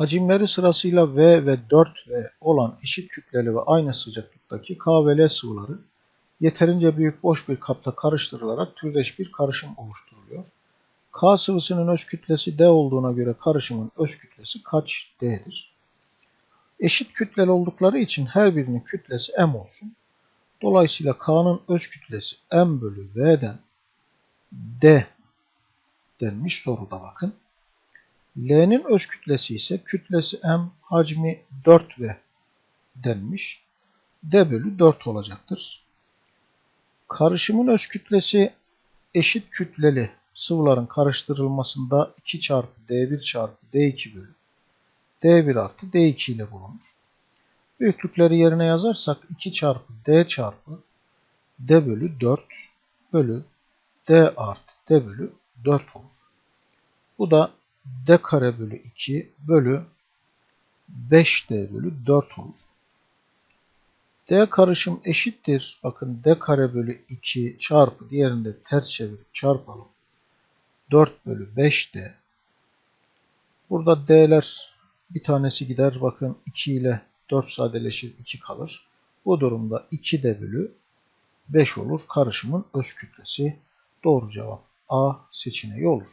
Hacimleri sırasıyla V ve 4V olan eşit kütleli ve aynı sıcaklıktaki K ve L sıvıları yeterince büyük boş bir kapta karıştırılarak türdeş bir karışım oluşturuluyor. K sıvısının öz kütlesi D olduğuna göre karışımın öz kütlesi kaç D'dir? Eşit kütleli oldukları için her birinin kütlesi M olsun. Dolayısıyla K'nın öz kütlesi M bölü V'den D denmiş soruda bakın. L'nin öz kütlesi ise kütlesi M hacmi 4V denmiş. D bölü 4 olacaktır. Karışımın öz kütlesi eşit kütleli sıvıların karıştırılmasında 2 çarpı D1 çarpı D2 bölü D1 artı D2 ile bulunur. Büyüklükleri yerine yazarsak 2 çarpı D çarpı D bölü 4 bölü D artı D bölü 4 olur. Bu da D kare bölü 2 bölü 5D bölü 4 olur. D karışım eşittir. Bakın D kare bölü 2 çarpı diğerinde ters çevirip çarpalım. 4 bölü 5D. Burada D'ler bir tanesi gider. Bakın 2 ile 4 sadeleşir 2 kalır. Bu durumda 2D bölü 5 olur. Karışımın öz kütlesi doğru cevap A seçeneği olur.